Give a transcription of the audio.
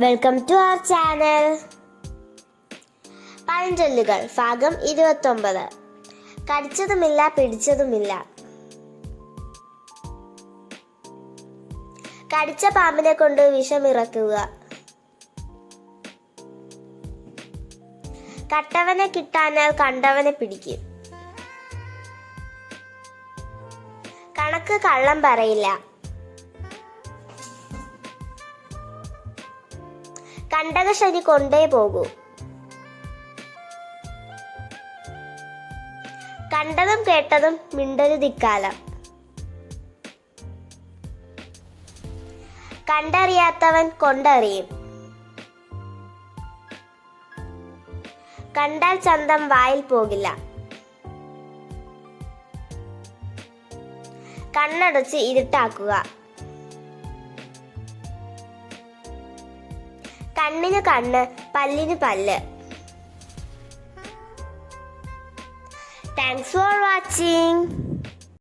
Welcome to our channel പഴഞ്ചൊല്ലുകൾ ഭാഗം ഇരുപത്തൊമ്പത്. കടിച്ചതുമില്ല പിടിച്ചതുമില്ല. കടിച്ച പാമ്പിനെ കൊണ്ട് വിഷമിറക്കുക. കട്ടവനെ കിട്ടാനാൽ കണ്ടവനെ പിടിക്കും. കണക്ക് കള്ളം പറയില്ല. കണ്ടക ശനി കൊണ്ടേ പോകൂ. കണ്ടതും കേട്ടതും മിണ്ടരുതിക്കാലം. കണ്ടറിയാത്തവൻ കൊണ്ടറിയും. കണ്ടാൽ ചന്തം വായിൽ പോകില്ല. കണ്ണടച്ച് ഇരുട്ടാക്കുക. കണ്ണിന് കണ്ണ് പല്ലിന് പല്ല്. Thanks for watching